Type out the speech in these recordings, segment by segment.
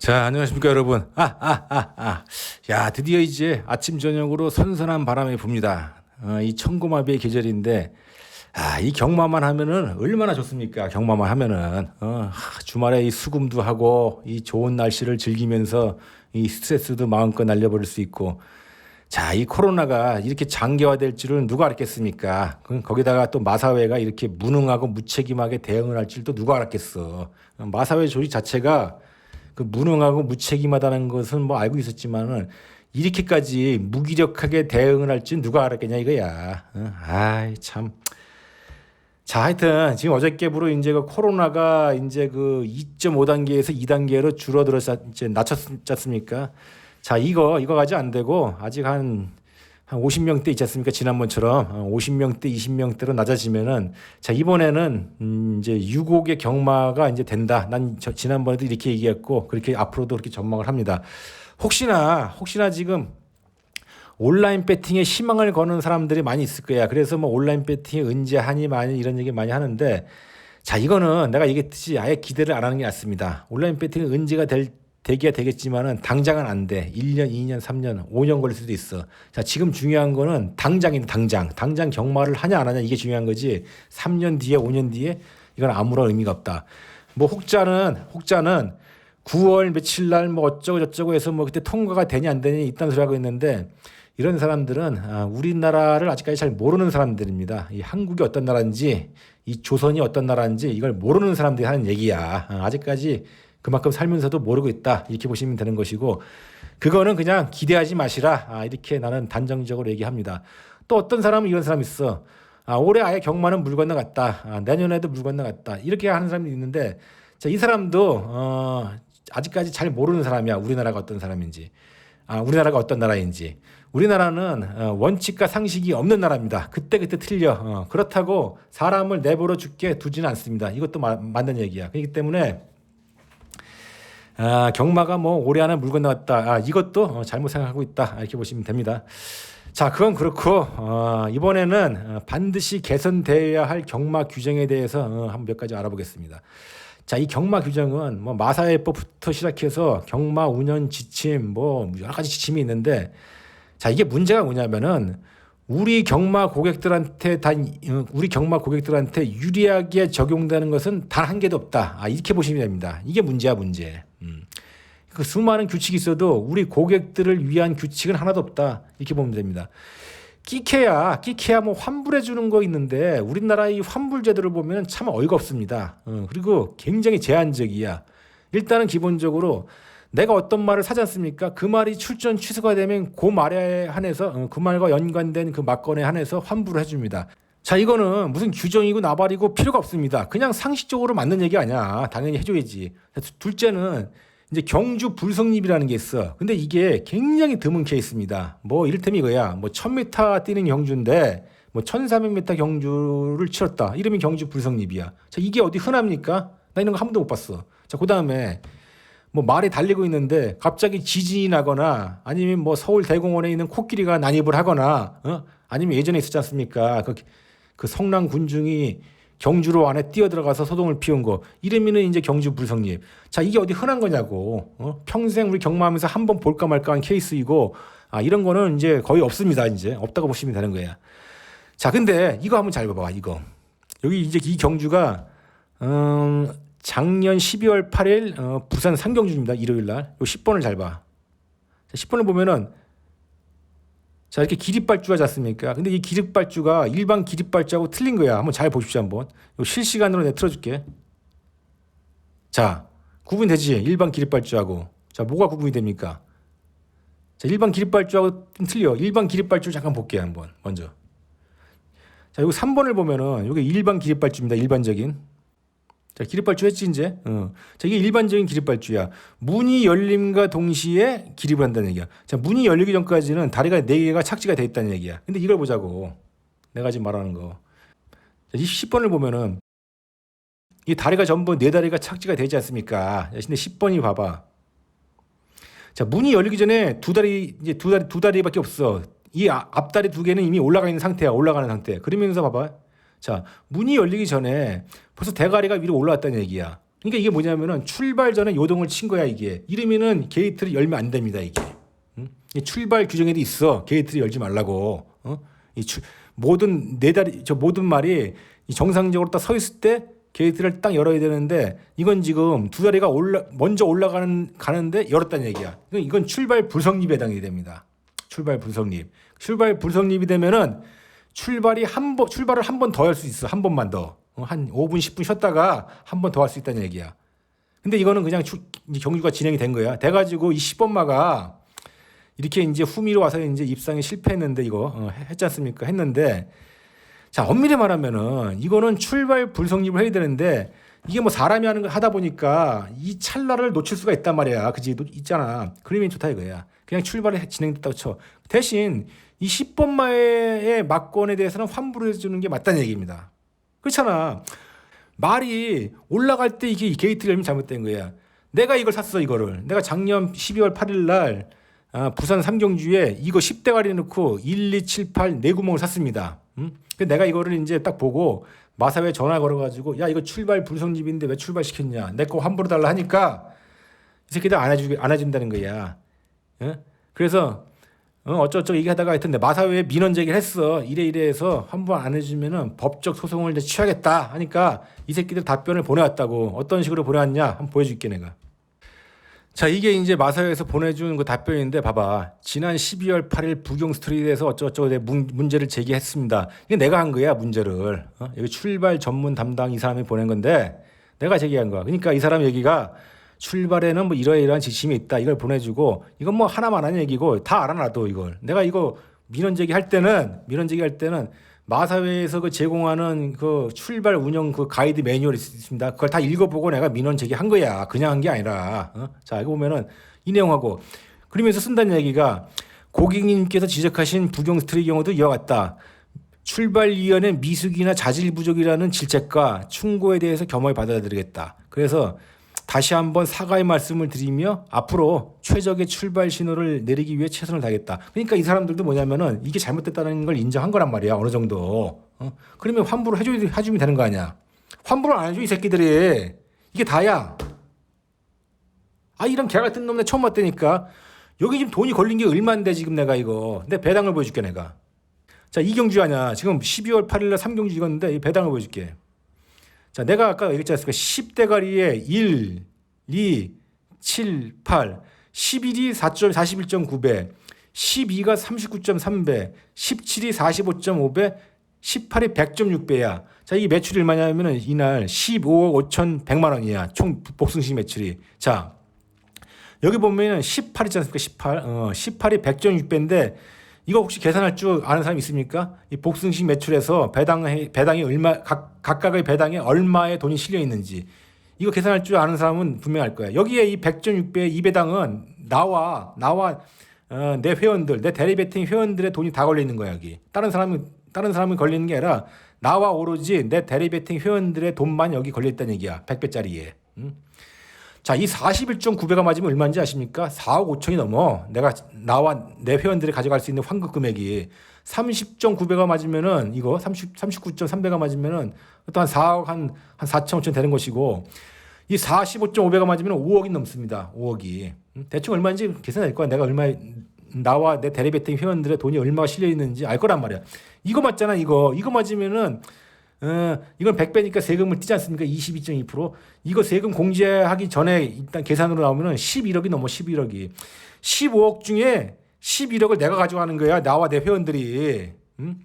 자, 안녕하십니까, 여러분. 아, 아, 아, 아. 야, 드디어 이제 아침, 저녁으로 선선한 바람이 붑니다. 어, 이 청고마비의 계절인데, 아, 이 경마만 하면은 얼마나 좋습니까? 경마만 하면은. 어, 하, 주말에 이 수금도 하고, 이 좋은 날씨를 즐기면서 이 스트레스도 마음껏 날려버릴 수 있고, 자, 이 코로나가 이렇게 장기화될 줄은 누가 알았겠습니까? 그, 거기다가 또 마사회가 이렇게 무능하고 무책임하게 대응을 할 줄도 누가 알았겠어. 마사회 조직 자체가 그 무능하고 무책임하다는 것은 뭐 알고 있었지만은 이렇게까지 무기력하게 대응을 할줄 누가 알았겠냐 이거야. 어? 아이 참. 자, 하여튼 지금 어저께부로 이제 그 코로나가 이제 그 2.5단계에서 2단계로 줄어들었 이제 낮췄습니까? 자, 이거 이거 가지 안 되고 아직 한 한 50명대 있지 않습니까? 지난번처럼 50명대, 20명대로 낮아지면은 자 이번에는 음 이제 유곡의 경마가 이제 된다. 난 저, 지난번에도 이렇게 얘기했고 그렇게 앞으로도 그렇게 전망을 합니다. 혹시나 혹시나 지금 온라인 배팅에 희망을 거는 사람들이 많이 있을 거야. 그래서 뭐 온라인 배팅에 은재하니 많이 이런 얘기 많이 하는데 자 이거는 내가 얘기했듯이 아예 기대를 안 하는 게 낫습니다. 온라인 배팅은 은재가 될 되기야 되겠지만은 당장은 안 돼. 1년, 2년, 3년, 5년 걸릴 수도 있어. 자, 지금 중요한 거는 당장인 당장. 당장 경마를 하냐 안 하냐 이게 중요한 거지. 3년 뒤에, 5년 뒤에 이건 아무런 의미가 없다. 뭐 혹자는 혹자는 9월 며칠 날 뭐 어쩌고 저쩌고 해서 뭐 그때 통과가 되냐 안 되냐 이딴 소리 하고 있는데 이런 사람들은 아, 우리나라를 아직까지 잘 모르는 사람들입니다. 이 한국이 어떤 나라인지 이 조선이 어떤 나라인지 이걸 모르는 사람들이 하는 얘기야. 아, 아직까지 그만큼 살면서도 모르고 있다 이렇게 보시면 되는 것이고 그거는 그냥 기대하지 마시라 아, 이렇게 나는 단정적으로 얘기합니다. 또 어떤 사람은 이런 사람이 있어. 아, 올해 아예 경마는 물 건너 갔다. 아, 내년에도 물 건너 갔다. 이렇게 하는 사람이 있는데 자, 이 사람도 어, 아직까지 잘 모르는 사람이야. 우리나라가 어떤 사람인지. 아, 우리나라가 어떤 나라인지. 우리나라는 어, 원칙과 상식이 없는 나라입니다. 그때 그때 틀려. 어, 그렇다고 사람을 내버려 죽게 두지는 않습니다. 이것도 마, 맞는 얘기야. 그렇기 때문에 아, 경마가 뭐 올해 안에 물 건너갔다. 아, 이것도 어, 잘못 생각하고 있다. 이렇게 보시면 됩니다. 자, 그건 그렇고 어, 이번에는 어, 반드시 개선되어야 할 경마 규정에 대해서 어, 한몇 가지 알아보겠습니다. 자, 이 경마 규정은 뭐 마사회법부터 시작해서 경마 운영 지침 뭐 여러 가지 지침이 있는데 자, 이게 문제가 뭐냐면은 우리 경마 고객들한테 단 어, 우리 경마 고객들한테 유리하게 적용되는 것은 단 한 개도 없다. 아, 이렇게 보시면 됩니다. 이게 문제야, 문제. 음. 그 수많은 규칙이 있어도 우리 고객들을 위한 규칙은 하나도 없다. 이렇게 보면 됩니다. 끼케야, 끼케야 뭐 환불해 주는 거 있는데 우리나라 이 환불 제도를 보면 참 어이가 없습니다. 어, 그리고 굉장히 제한적이야. 일단은 기본적으로 내가 어떤 말을 사지 않습니까? 그 말이 출전 취소가 되면 그 말에 한해서 어, 그 말과 연관된 그 막건에 한해서 환불을 해줍니다. 자 이거는 무슨 규정이고 나발이고 필요가 없습니다. 그냥 상식적으로 맞는 얘기 아니야. 당연히 해줘야지. 둘째는 이제 경주 불성립이라는 게 있어. 근데 이게 굉장히 드문 케이스입니다. 뭐 이를테면 이거야. 뭐 1000m 뛰는 경주인데 뭐 1300m 경주를 치렀다. 이름이 경주 불성립이야. 자, 이게 어디 흔합니까? 나 이런 거 한 번도 못 봤어. 자, 그 다음에 뭐 말이 달리고 있는데 갑자기 지진이 나거나 아니면 뭐 서울 대공원에 있는 코끼리가 난입을 하거나 어? 아니면 예전에 있었지 않습니까? 그, 그 성남 군중이 경주로 안에 뛰어들어가서 소동을 피운 거 이름이는 이제 경주 불성립 자 이게 어디 흔한 거냐고 어? 평생 우리 경마하면서 한 번 볼까 말까 한 케이스이고 아 이런 거는 이제 거의 없습니다 이제 없다고 보시면 되는 거야 자 근데 이거 한번 잘 봐봐 이거 여기 이제 이 경주가 음, 작년 12월 8일 어, 부산 상경주입니다 일요일 날 요 10번을 잘봐 10번을 보면은 자 이렇게 기립발주가 잤습니까? 근데 이 기립발주가 일반 기립발주하고 틀린 거야. 한번 잘 보십시오 한번. 이거 실시간으로 내가 틀어 줄게. 자 구분되지 일반 기립발주하고. 자 뭐가 구분이 됩니까? 자 일반 기립발주하고 좀 틀려. 일반 기립발주 잠깐 볼게요 한번 먼저. 자 여기 3번을 보면은 이게 일반 기립발주입니다. 일반적인. 자, 기립발주 했지 이제. 어. 자, 이게 일반적인 기립발주야. 문이 열림과 동시에 기립을 한다는 얘기야. 자, 문이 열리기 전까지는 다리가 네 개가 착지가 돼 있다는 얘기야. 근데 이걸 보자고. 내가 지금 말하는 거. 자, 10번을 보면은 이 다리가 전부 네 다리가 착지가 되지 않습니까? 근데 10번이 봐봐. 자, 문이 열리기 전에 두 다리 이제 두 다리 두 다리밖에 없어. 이 아, 앞다리 두 개는 이미 올라가 있는 상태야. 올라가는 상태. 그러면서 봐봐. 자, 문이 열리기 전에 벌써 대가리가 위로 올라왔다는 얘기야. 그러니까 이게 뭐냐면은 출발 전에 요동을 친 거야 이게. 이러면은 게이트를 열면 안 됩니다 이게. 응? 이 출발 규정에도 있어. 게이트를 열지 말라고. 어? 이 출, 모든 네 다리 저 모든 말이 이 정상적으로 딱 서 있을 때 게이트를 딱 열어야 되는데 이건 지금 두 다리가 올라 먼저 올라가는 가는데 열었다는 얘기야. 이건 출발 불성립에 해당이 됩니다. 출발 불성립. 출발 불성립이 되면은 출발이 한 번 출발을 한 번 더 할 수 있어. 한 번만 더. 어, 한 5분 10분 쉬었다가 한 번 더 할 수 있다는 얘기야. 근데 이거는 그냥 출- 이제 경주가 진행이 된 거야. 돼 가지고 이 10번마가 이렇게 이제 후미로 와서 이제 입상에 실패했는데 이거 어, 했지 않습니까? 했는데 자 엄밀히 말하면은 이거는 출발 불성립을 해야 되는데 이게 뭐 사람이 하는 거 하다 보니까 이 찰나를 놓칠 수가 있단 말이야. 그지? 놓- 있잖아. 그러면 좋다 이거야. 그냥 출발이 진행됐다고 쳐. 대신 이 10번 마의 막건에 대해서는 환불해 주는 게 맞다는 얘기입니다. 그렇잖아. 말이 올라갈 때 이게 게이트를 열면 잘못된 거야. 내가 이걸 샀어 이거를. 내가 작년 12월 8일 날 아, 부산 삼경주에 이거 10대 가리 넣고 1, 2, 7, 8 네 구멍을 샀습니다. 음? 내가 이거를 이제 딱 보고 마사회 전화 걸어가지고 야 이거 출발 불성집인데 왜 출발시켰냐 내 거 환불해 달라 하니까 이 새끼들 안 해주 안 해준다는 거야. 예? 그래서 어, 어쩌고저쩌고 얘기하다가 하여튼 내 마사회에 민원 제기를 했어. 이래 이래 해서 환불 안 해주면은 법적 소송을 이제 취하겠다 하니까 이 새끼들 답변을 보내왔다고 어떤 식으로 보내왔냐 한번 보여줄게 내가. 자 이게 이제 마사회에서 보내준 그 답변인데 봐봐 지난 12월 8일 부경 스트리트에 대해서 어쩌고저쩌고 내 문, 문제를 제기했습니다 이게 내가 한 거야 문제를 어? 여기 출발 전문 담당 이 사람이 보낸 건데 내가 제기한 거야 그러니까 이 사람 얘기가 출발에는 뭐 이러이러한 지침이 있다 이걸 보내주고 이건 뭐 하나만 하는 얘기고 다 알아 나도 이걸 내가 이거 민원 제기할 때는 민원 제기할 때는 마사회에서 그 제공하는 그 출발 운영 그 가이드 매뉴얼이 있습니다. 그걸 다 읽어보고 내가 민원 제기한 거야. 그냥 한 게 아니라. 어? 자 이거 보면은 이 내용하고 그러면서 쓴다는 얘기가 고객님께서 지적하신 부경 스트리 경우도 이와 같다. 출발위원회 미숙이나 자질 부족이라는 질책과 충고에 대해서 겸허히 받아들이겠다. 그래서 다시 한번 사과의 말씀을 드리며 앞으로 최적의 출발 신호를 내리기 위해 최선을 다하겠다. 그러니까 이 사람들도 뭐냐면은 이게 잘못됐다는 걸 인정한 거란 말이야. 어느 정도. 어? 그러면 환불을 해줘, 해주면 되는 거 아니야. 환불을 안 해줘, 이 새끼들이. 이게 다야. 아, 이런 개 같은 놈네 처음 봤다니까. 여기 지금 돈이 걸린 게 얼마인데 지금 내가 이거. 내 배당을 보여줄게, 내가. 자, 이경주 아니야. 지금 12월 8일날 3경주 이건데 이 배당을 보여줄게. 자, 내가 아까 얘기했지 않습니까? 10대가리에 1, 2, 7, 8, 11이 4점, 41.9배, 12가 39.3배, 17이 45.5배, 18이 100.6배야. 자, 이 매출이 얼마냐면은 이날 15억 5천 100만 원이야. 총 복승식 매출이. 자, 여기 보면은 18 있지 않습니까? 18. 어, 18이 100.6배인데 이거 혹시 계산할 줄 아는 사람 있습니까? 이 복승식 매출에서 배당 배당이 얼마 각 각각의 배당에 얼마의 돈이 실려 있는지 이거 계산할 줄 아는 사람은 분명 알 거야. 여기에 이 100.6배 이 배당은 나와 나와 어, 내 회원들 내 대리 베팅 회원들의 돈이 다 걸려 있는 거야 여기. 다른 사람은 다른 사람이 걸리는 게 아니라 나와 오로지 내 대리 베팅 회원들의 돈만 여기 걸려 있다는 얘기야. 100배짜리에. 음? 자, 이 41.9배가 맞으면 얼마인지 아십니까? 4억 5천이 넘어. 내가 나와 내 회원들이 가져갈 수 있는 환급 금액이 30.9배가 맞으면은 이거 30 39.3배가 맞으면은 또한 4억 한, 한 4천 5천 되는 것이고 이 45.5배가 맞으면 5억이 넘습니다. 5억이. 음, 대충 얼마인지 계산할 거야. 내가 얼마 나와 내 대리배팅 회원들의 돈이 얼마가 실려 있는지 알 거란 말이야. 이거 맞잖아, 이거. 이거 맞으면은 어, 이건 100배니까 세금을 띄지 않습니까? 22.2%. 이거 세금 공제하기 전에 일단 계산으로 나오면은 11억이 넘어 11억이. 15억 중에 11억을 내가 가져가는 거야. 나와 내 회원들이. 음?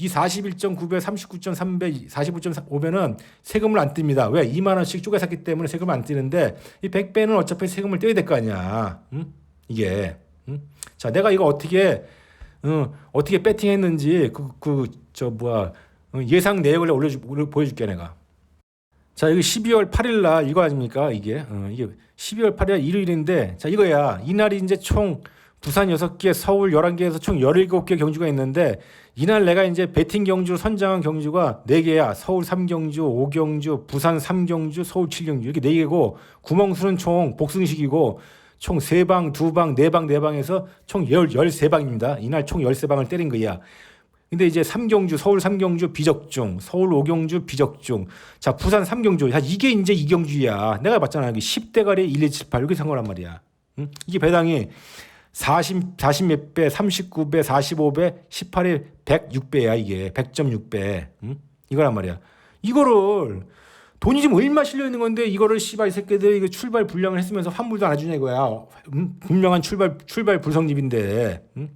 이 41.9배, 39.3배, 45.5배는 세금을 안 띱니다. 왜? 2만 원씩 쪼개 샀기 때문에 세금을 안 띄는데 이 100배는 어차피 세금을 떼야 될 거 아니야. 음? 이게. 음? 자, 내가 이거 어떻게 어, 어떻게 배팅했는지 그 그 저 뭐야 어, 예상 내역을 올려주 올려- 보여줄게 내가. 자 이거 12월 8일 날 이거 아닙니까 이게? 어, 이게 12월 8일 일요일인데 자 이거야. 이날이 이제 총 부산 6개 서울 11개에서 총 17개 경주가 있는데 이날 내가 이제 배팅 경주 선정한 경주가 4개야. 서울 3경주 5경주 부산 3경주 서울 7경주 이렇게 4개고 구멍수는 총 복승식이고 총 3방 2방 4방 4방에서 총 10, 13방입니다. 이날 총 13방을 때린 거야 근데 이제 삼경주, 서울 삼경주 비적중, 서울 오경주 비적중, 자 부산 삼경주, 자 이게 이제 이경주야. 내가 봤잖아 여기 10대 가리 1, 2, 7, 8 이렇게 산 거란 말이야. 응? 이게 배당이 40, 40 몇 배, 39배, 45배, 18에 106배야 이게 100.6배. 응? 이거란 말이야. 이거를 돈이 지금 얼마 실려 있는 건데 이거를 씨발 이 새끼들 이거 출발 불량을 했으면서 환불도 안 해주냐 이거야. 음, 분명한 출발 출발 불성립인데. 응?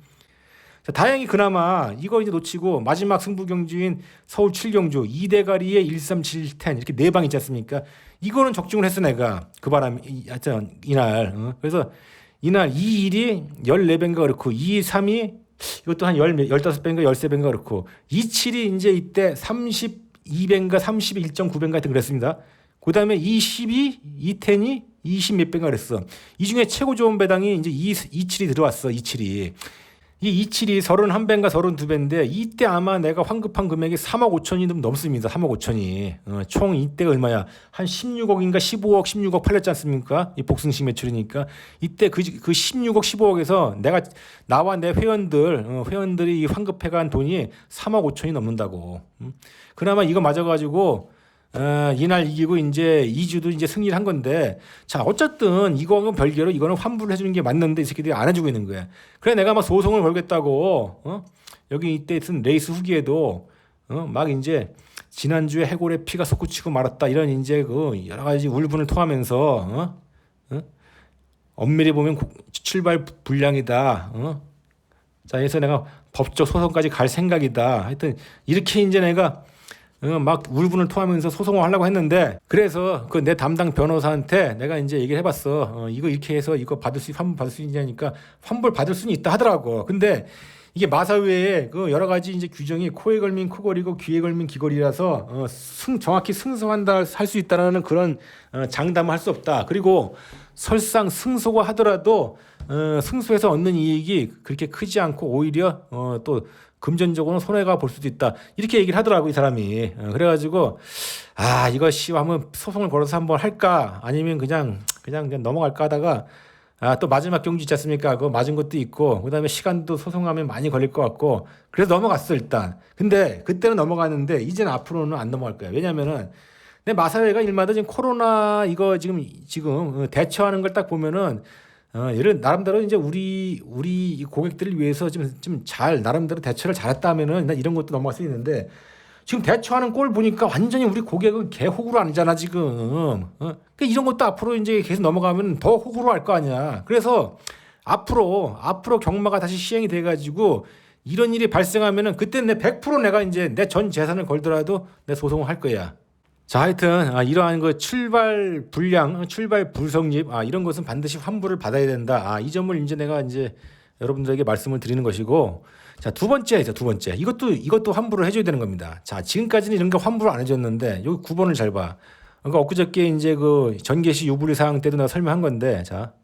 자, 다행히 그나마 이거 이제 놓치고 마지막 승부 경주인 서울 7경주 2대가리에 13710 이렇게 네 방 있지 않습니까? 이거는 적중을 했어 내가 그 바람 이 하여튼 이날 어? 그래서 이날 2일이 14배인가 그렇고 2, 3이 이것도 한 10, 15배인가 13배인가 그렇고 27이 이제 이때 32배인가 31.9배인가 하여튼 그랬습니다. 그 다음에 22, 2텐이 20 몇 배인가 그랬어. 이 중에 최고 좋은 배당이 이제 2, 27이 들어왔어. 27이. 이 27이 31배인가 32배인데 이때 아마 내가 환급한 금액이 3억 5천이 좀 넘습니다. 3억 5천이. 어, 총 이때가 얼마야? 한 16억인가 15억 16억 팔렸지 않습니까? 이 복승식 매출이니까 이때 그, 그 16억 15억에서 내가 나와 내 회원들 어, 회원들이 이 환급해간 돈이 3억 5천이 넘는다고. 음? 그나마 이거 맞아가지고 어, 이날 이기고 이제 2주도 이제 승리를 한 건데 자 어쨌든 이거하고 별개로 이거는 환불을 해주는 게 맞는데 이 새끼들이 안 해주고 있는 거야. 그래 내가 막 소송을 걸겠다고 어? 여기 이때 쓴 레이스 후기에도 어? 막 이제 지난주에 해골의 피가 솟구치고 말았다 이런 이제 그 여러 가지 울분을 토하면서 어? 어? 엄밀히 보면 고- 출발 불량이다. 어? 자, 그래서 내가 법적 소송까지 갈 생각이다. 하여튼 이렇게 이제 내가 어, 막 울분을 토하면서 소송을 하려고 했는데 그래서 그 내 담당 변호사한테 내가 이제 얘기를 해봤어. 어, 이거 이렇게 해서 이거 받을 수 환불 받을 수 있냐니까 환불 받을 수는 있다 하더라고. 근데 이게 마사회에 그 여러 가지 이제 규정이 코에 걸린 코걸이고 귀에 걸린 귀걸이라서 어, 승 정확히 승소한다 할 수 있다라는 그런 어, 장담을 할 수 없다. 그리고 설상 승소가 하더라도 어, 승소해서 얻는 이익이 그렇게 크지 않고 오히려 어, 또 금전적으로는 손해가 볼 수도 있다. 이렇게 얘기를 하더라고 이 사람이. 어, 그래가지고 아 이거 씨 한번 소송을 걸어서 한번 할까 아니면 그냥 그냥 그냥 넘어갈까 하다가 아 또 마지막 경주 있지 않습니까? 그거 맞은 것도 있고 그 다음에 시간도 소송하면 많이 걸릴 것 같고 그래서 넘어갔어 일단. 근데 그때는 넘어갔는데 이제는 앞으로는 안 넘어갈 거야. 왜냐면은 내 마사회가 일마다 지금 코로나 이거 지금 지금 어, 대처하는 걸 딱 보면은 어, 예를 나름대로 이제 우리 우리 이 고객들을 위해서 좀좀잘 나름대로 대처를 잘했다면은 나 이런 것도 넘어갈 수 있는데 지금 대처하는 꼴 보니까 완전히 우리 고객은 개 호구로 아니잖아 지금. 어? 그러니까 이런 것도 앞으로 이제 계속 넘어가면 더 호구로 할 거 아니야. 그래서 앞으로 앞으로 경마가 다시 시행이 돼가지고 이런 일이 발생하면은 그때 내 100% 내가 이제 내 전 재산을 걸더라도 내 소송을 할 거야. 자, 하여튼 아, 이러한 그 출발 불량, 출발 불성립 아, 이런 것은 반드시 환불을 받아야 된다. 아, 이 점을 이제 내가 이제 여러분들에게 말씀을 드리는 것이고, 자, 두 번째죠, 두 번째. 이것도 이것도 환불을 해 줘야 되는 겁니다. 자, 지금까지는 이런 거 환불을 안 해 줬는데 여기 9번을 잘 봐. 그러니까 엊그저께 이제 그 전개시 유불리 사항 때도 내가 설명한 건데, 자,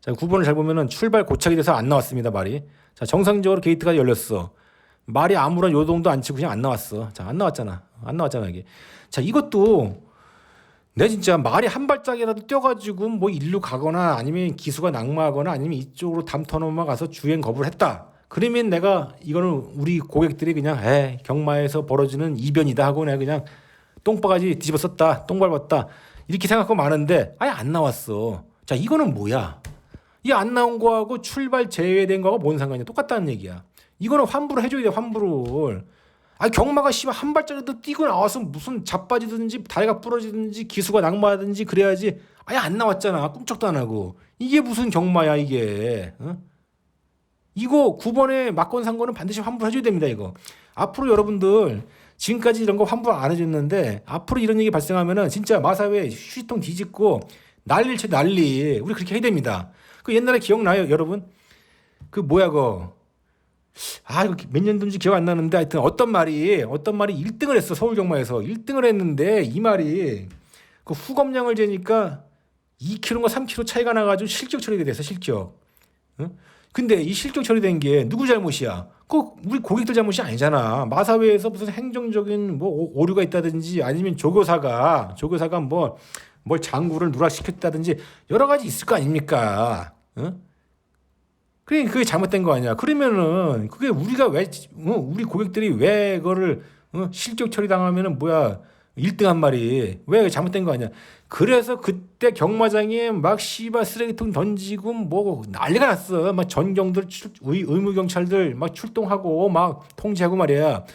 자, 9번을 잘 보면은 출발 고착이 돼서 안 나왔습니다, 말이. 자, 정상적으로 게이트가 열렸어. 말이 아무런 요동도 안 치고 그냥 안 나왔어. 자, 안 나왔잖아. 안 나왔잖아, 이게. 자, 이것도 내 진짜 말이 한 발짝이라도 뛰어가지고 뭐 일로 가거나 아니면 기수가 낙마하거나 아니면 이쪽으로 담터 넘어 가서 주행 거부를 했다. 그러면 내가 이거는 우리 고객들이 그냥 에 경마에서 벌어지는 이변이다 하고 내가 그냥 똥바가지 뒤집어 썼다, 똥 밟았다 이렇게 생각하고 많은데 아예 안 나왔어. 자, 이거는 뭐야? 이 안 나온 거하고 출발 제외된 거하고 뭔 상관이야? 똑같다는 얘기야. 이거는 환불을 해줘야 돼, 환불을. 아 경마가 씨발 한 발자리도 뛰고 나와서 무슨 자빠지든지 다리가 부러지든지 기수가 낙마하든지 그래야지 아예 안 나왔잖아. 꿈쩍도 안 하고. 이게 무슨 경마야 이게. 어? 이거 9번에 막건 산 거는 반드시 환불해줘야 됩니다 이거. 앞으로 여러분들 지금까지 이런 거 환불 안 해줬는데 앞으로 이런 얘기 발생하면은 진짜 마사회 휴지통 뒤집고 난리를 쳐 난리. 우리 그렇게 해야 됩니다. 그 옛날에 기억나요 여러분? 그 뭐야 그거 아 이거 몇 년도인지 기억 안 나는데 하여튼 어떤 말이 어떤 말이 1등을 했어 서울 경마에서 1등을 했는데 이 말이 그 후검량을 재니까 2kg인가 3kg 차이가 나가지고 실격 처리가 됐어 실격. 응? 근데 이 실격 처리된 게 누구 잘못이야? 그 우리 고객들 잘못이 아니잖아. 마사회에서 무슨 행정적인 뭐 오- 오류가 있다든지 아니면 조교사가 조교사가 뭐 뭘 장구를 누락시켰다든지 여러 가지 있을 거 아닙니까? 응? 그래 그게 잘못된 거 아니야. 그러면은 그게 우리가 왜 어, 우리 고객들이 왜 그거를 어, 실적 처리 당하면은 뭐야 1등한 말이 왜 잘못된 거 아니야. 그래서 그때 경마장에 막 씨발 쓰레기통 던지고 뭐 난리가 났어. 막 전경들 의무 경찰들 막 출동하고 막 통제하고 말이야.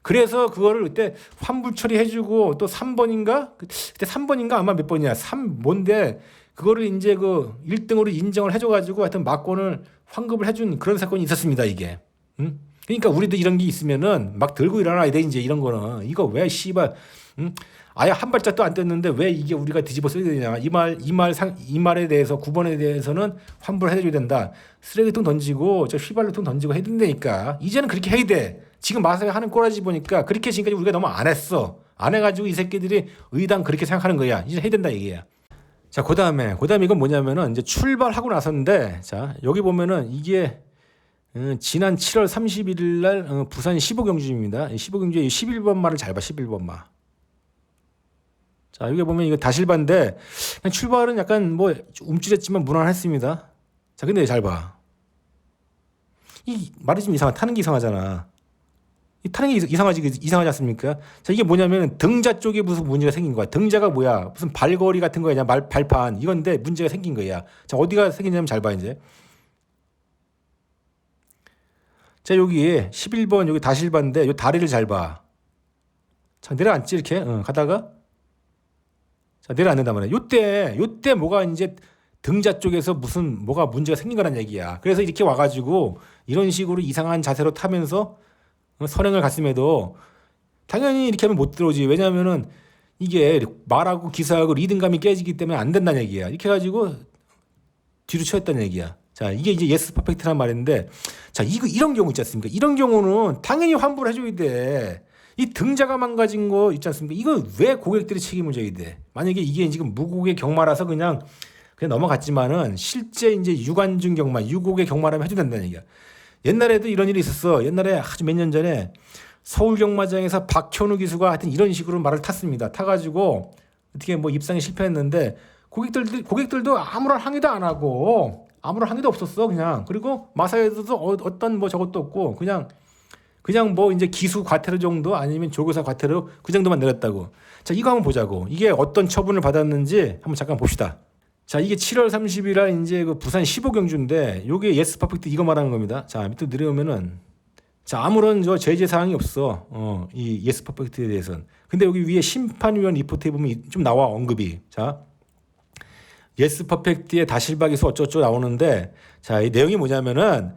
그래서 그거를 그때 환불 처리해주고 또 3번인가 그때 3번인가 아마 몇 번이야 3 뭔데 그거를 이제 그 1등으로 인정을 해줘가지고 하여튼 막권을 환급을 해준 그런 사건이 있었습니다 이게. 응? 그러니까 우리도 이런 게 있으면은 막 들고 일어나야 돼 이제 이런 거는. 이거 왜 씨발 응? 아예 한 발짝도 안 떴는데 왜 이게 우리가 뒤집어 써야 되냐. 이 말 이 말 상 이 말에 대해서 9번에 대해서는 환불을 해줘야 된다. 쓰레기통 던지고 저 휘발유통 던지고 해야 된다니까. 이제는 그렇게 해야 돼. 지금 마사회 하는 꼬라지 보니까 그렇게 지금까지 우리가 너무 안 했어. 안 해가지고 이 새끼들이 의당 그렇게 생각하는 거야. 이제 해야 된다 얘기야 자 그 다음에 그 다음에 이건 뭐냐면은 이제 출발하고 나서인데 자 여기 보면은 이게 어, 지난 7월 31일 날 어, 부산 15경주입니다. 15경주의 11번 말을 잘 봐. 11번 마. 자, 여기 보면 이거 다실반인데 그냥 출발은 약간 뭐 움찔했지만 무난했습니다. 자, 근데 잘 봐. 이 말이 좀 이상하. 타는 게 이상하잖아. 이 타는 게 이상하지 이상하지 않습니까? 자, 이게 뭐냐면 등자 쪽에 무슨 문제가 생긴 거야. 등자가 뭐야? 무슨 발걸이 같은 거냐? 말 발판 이건데 문제가 생긴 거야. 자, 어디가 생기냐면 잘 봐 이제. 자 여기 11번 여기 다실반인데 요 다리를 잘 봐. 자 내려앉지 이렇게 어, 가다가 자 내려앉는단 말이야. 요때 요때 뭐가 이제 등자 쪽에서 무슨 뭐가 문제가 생긴 거란 얘기야. 그래서 이렇게 와가지고 이런 식으로 이상한 자세로 타면서 어, 선행을 갔음에도 당연히 이렇게 하면 못 들어오지. 왜냐하면은 이게 말하고 기사하고 리듬감이 깨지기 때문에 안 된다는 얘기야. 이렇게 해가지고 뒤로 쳐였다는 얘기야. 자, 이게 이제 예스 퍼펙트란 말인데, 자, 이거, 이런 경우 있지 않습니까? 이런 경우는 당연히 환불을 해줘야 돼. 이 등자가 망가진 거 있지 않습니까? 이건 왜 고객들이 책임을 져야 돼? 만약에 이게 지금 무고의 경마라서 그냥, 그냥 넘어갔지만은 실제 이제 유관중 경마, 유곡의 경마라면 해도 된다는 얘기야. 옛날에도 이런 일이 있었어. 옛날에 아주 몇 년 전에 서울 경마장에서 박현우 기수가 하여튼 이런 식으로 말을 탔습니다. 타가지고 어떻게 뭐 입상에 실패했는데 고객들, 고객들도 아무런 항의도 안 하고 아무런 항의도 없었어 그냥 그리고 마사에서도 어, 어떤 뭐 저것도 없고 그냥 그냥 뭐 이제 기수 과태료 정도 아니면 조교사 과태료 그 정도만 내렸다고 자 이거 한번 보자고 이게 어떤 처분을 받았는지 한번 잠깐 봅시다 자 이게 7월 30일날 이제 그 부산 15경주인데 요게 예스 퍼펙트 이거 말하는 겁니다. 자 밑에 내려오면은 자 아무런 저 제재 사항이 없어. 어 이 예스 퍼펙트에 대해서는 근데 여기 위에 심판위원 리포트에 보면 좀 나와 언급이. 자 예스 퍼펙트의 다실박이수 어쩌고 나오는데 자, 이 내용이 뭐냐면은 아,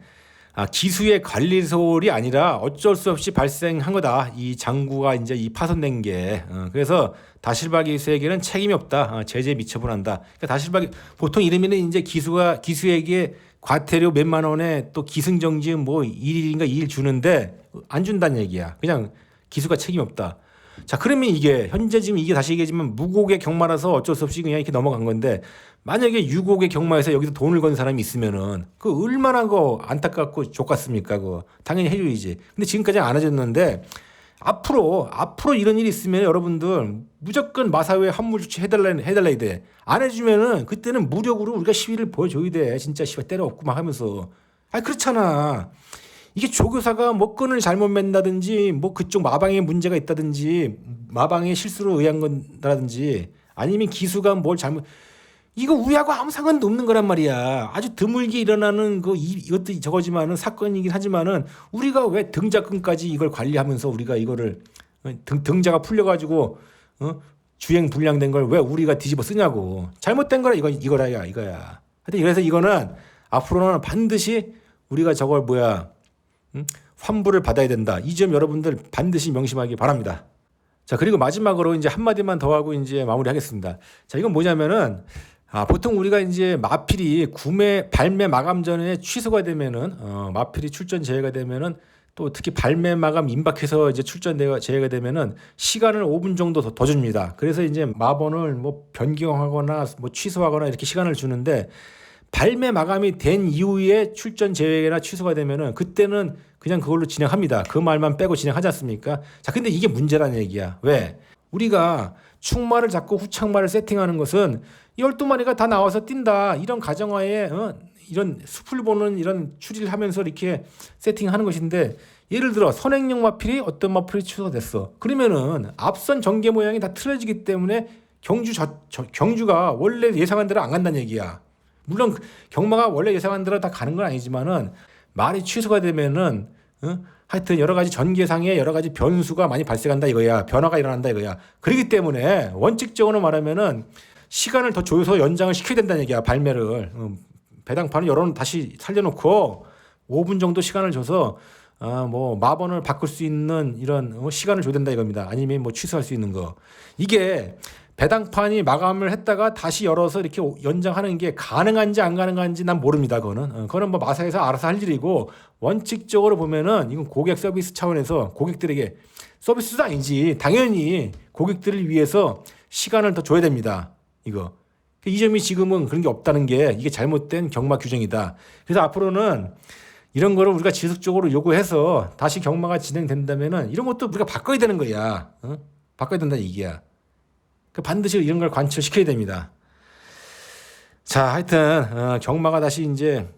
기수의 관리 소홀이 아니라 어쩔 수 없이 발생한 거다. 이 장구가 이제 이 파손된 게. 어, 그래서 다실박이수에게는 책임이 없다. 어, 제재에 미처분한다. 그러니까 다실박이 보통 이러면은 이제 기수가 기수에게 과태료 몇만 원에 또 기승정지은 뭐 1일인가 2일 주는데 안 준다는 얘기야. 그냥 기수가 책임 없다. 자, 그러면 이게 현재 지금 이게 다시 얘기하지만 무곡의 경마라서 어쩔 수 없이 그냥 이렇게 넘어간 건데 만약에 유곡의 경마에서 여기서 돈을 건 사람이 있으면은 그 얼마나 그 안타깝고 족같습니까? 그 당연히 해줘야지. 근데 지금까지 안 해줬는데 앞으로 앞으로 이런 일이 있으면 여러분들 무조건 마사회 환물 조치 해달라 해달라야 돼. 안 해주면은 그때는 무력으로 우리가 시위를 보여줘야 돼. 진짜 시발 때려 없고 막 하면서. 아 그렇잖아. 이게 조교사가 뭐 끈을 잘못 맨다든지 뭐 그쪽 마방에 문제가 있다든지 마방에 실수로 의한 건다든지 아니면 기수가 뭘 잘못 이거 우리하고 아무 상관도 없는 거란 말이야. 아주 드물게 일어나는 그 이것도 저거지만은 사건이긴 하지만은 우리가 왜 등자끈까지 이걸 관리하면서 우리가 이거를 어, 등, 등자가 풀려가지고 어? 주행 불량된 걸 왜 우리가 뒤집어 쓰냐고. 잘못된 거라 이거 이거라야 이거야. 하여튼 그래서 이거는 앞으로는 반드시 우리가 저걸 뭐야 음? 환불을 받아야 된다. 이 점 여러분들 반드시 명심하기 바랍니다. 자 그리고 마지막으로 이제 한 마디만 더 하고 이제 마무리하겠습니다. 자 이건 뭐냐면은 아, 보통 우리가 이제 마필이 구매 발매 마감 전에 취소가 되면은 어, 마필이 출전 제외가 되면은 또 특히 발매 마감 임박해서 이제 출전 제외가 되면은 시간을 5분 정도 더, 더 줍니다. 그래서 이제 마번을 뭐 변경하거나 뭐 취소하거나 이렇게 시간을 주는데 발매 마감이 된 이후에 출전 제외나 취소가 되면은 그때는 그냥 그걸로 진행합니다. 그 말만 빼고 진행하지 않습니까? 자, 근데 이게 문제라는 얘기야. 왜? 우리가 축마를 잡고 후착마를 세팅하는 것은 12마리가 다 나와서 뛴다. 이런 가정하에 어? 이런 숲을 보는 이런 추리를 하면서 이렇게 세팅하는 것인데 예를 들어 선행용 마필이 어떤 마필이 취소가 됐어. 그러면은 앞선 전개 모양이 다 틀어지기 때문에 경주 저, 저- 경주가 원래 예상한 대로 안 간다는 얘기야. 물론 그 경마가 원래 예상한 대로 다 가는 건 아니지만은 말이 취소가 되면은 어? 하여튼 여러 가지 전개상의 여러 가지 변수가 많이 발생한다 이거야. 변화가 일어난다 이거야. 그렇기 때문에 원칙적으로 말하면은 시간을 더 줘서 연장을 시켜야 된다는 얘기야. 발매를. 음, 배당판을 여러 번 다시 살려놓고 5분 정도 시간을 줘서 아, 뭐 마번을 바꿀 수 있는 이런 어, 시간을 줘야 된다 이겁니다. 아니면 뭐 취소할 수 있는 거. 이게 배당판이 마감을 했다가 다시 열어서 이렇게 연장하는 게 가능한지 안 가능한지 난 모릅니다. 그거는 어, 그거는 뭐 마사에서 알아서 할 일이고 원칙적으로 보면은 이건 고객 서비스 차원에서 고객들에게 서비스도 아니지 당연히 고객들을 위해서 시간을 더 줘야 됩니다. 이거 이 점이 지금은 그런 게 없다는 게 이게 잘못된 경마 규정이다. 그래서 앞으로는 이런 거를 우리가 지속적으로 요구해서 다시 경마가 진행된다면은 이런 것도 우리가 바꿔야 되는 거야. 어? 바꿔야 된다는 얘기야. 그 반드시 이런 걸 관철시켜야 됩니다. 자, 하여튼 어, 경마가 다시 이제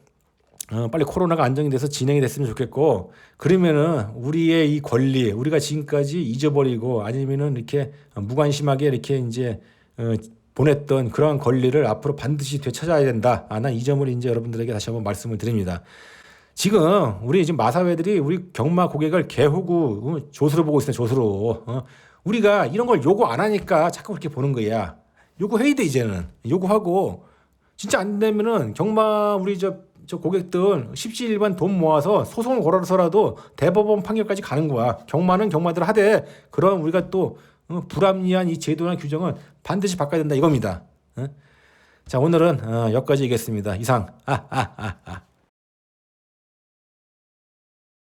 어, 빨리 코로나가 안정이 돼서 진행이 됐으면 좋겠고 그러면은 우리의 이 권리 우리가 지금까지 잊어버리고 아니면은 이렇게 무관심하게 이렇게 이제 어, 보냈던 그러한 권리를 앞으로 반드시 되찾아야 된다. 아, 난이 점을 이제 여러분들에게 다시 한번 말씀을 드립니다. 지금 우리 지금 마사회들이 우리 경마 고객을 개호구 어, 조수로 보고 있어요. 조수로. 어? 우리가 이런 걸 요구 안 하니까 자꾸 그렇게 보는 거야. 요구해야 돼 이제는. 요구하고 진짜 안 되면은 경마 우리 저, 저 고객들 십시일반 돈 모아서 소송을 걸어서라도 대법원 판결까지 가는 거야. 경마는 경마대로 하되 그럼 우리가 또 어, 불합리한 이 제도나 규정은 반드시 바꿔야 된다 이겁니다. 어? 자 오늘은 어, 여기까지 얘기했습니다. 이상. 아, 아, 아, 아.